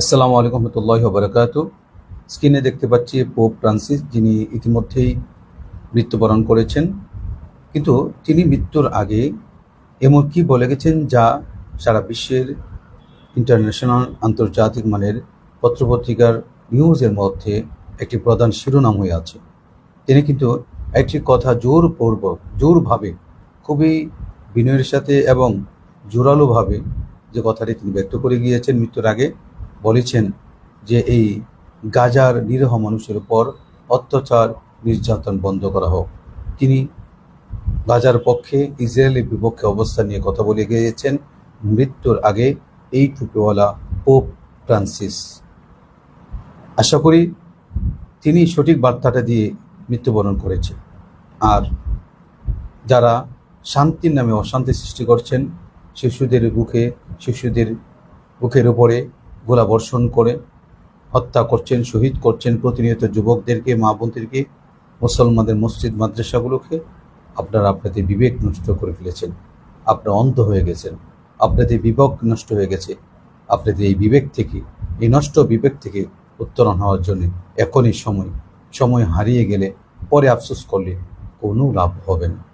আসসালামু আলাইকুম রহমতুল্লাহ বরকাত স্ক্রিনে দেখতে পাচ্ছি পোপ ফ্রান্সিস যিনি ইতিমধ্যেই মৃত্যুবরণ করেছেন। কিন্তু তিনি মৃত্যুর আগে এমন কি বলে গেছেন যা সারা বিশ্বের ইন্টারন্যাশনাল আন্তর্জাতিক মানের পত্রপত্রিকার নিউজের মধ্যে একটি প্রধান শিরোনাম হয়ে আছে। তিনি কিন্তু একটি কথা জোরপূর্বক, জোরভাবে, খুবই বিনয়ের সাথে এবং জোরালোভাবে যে কথাটি তিনি ব্যক্ত করে গিয়েছেন মৃত্যুর আগে বলেছেন যে এই গাজার নিরীহ মানুষের উপর অত্যাচার, নির্যাতন বন্ধ করা হোক। তিনি গাজার পক্ষে, ইসরায়েলের বিপক্ষে অবস্থান নিয়ে কথা বলে গিয়েছেন। মৃত্যুর আগে এই টুপিওয়ালা পোপ ফ্রান্সিস। আশা করি তিনি সঠিক বার্তাটা দিয়ে মৃত্যুবরণ করেছে আর যারা শান্তির নামে অশান্তি সৃষ্টি করছেন, শিশুদের বুকে, শিশুদের বুকের উপরে গোলা বর্ষণ করে হত্যা করছেন, শহীদ করছেন প্রতিনিয়ত যুবকদেরকে, মা বোনদেরকে, মুসলমানদের মসজিদ, মাদ্রাসাগুলোকে। আপনারা আপনাদের বিবেক নষ্ট করে ফেলেছেন। আপনারা অন্ধ হয়ে গেছেন। আপনাদের বিবেক নষ্ট হয়ে গেছে। আপনাদের এই বিবেক থেকে, এই নষ্ট বিবেক থেকে উত্তরণ হওয়ার জন্য এখনই সময়। সময় হারিয়ে গেলে পরে আফসোস করলে কোনো লাভ হবে না।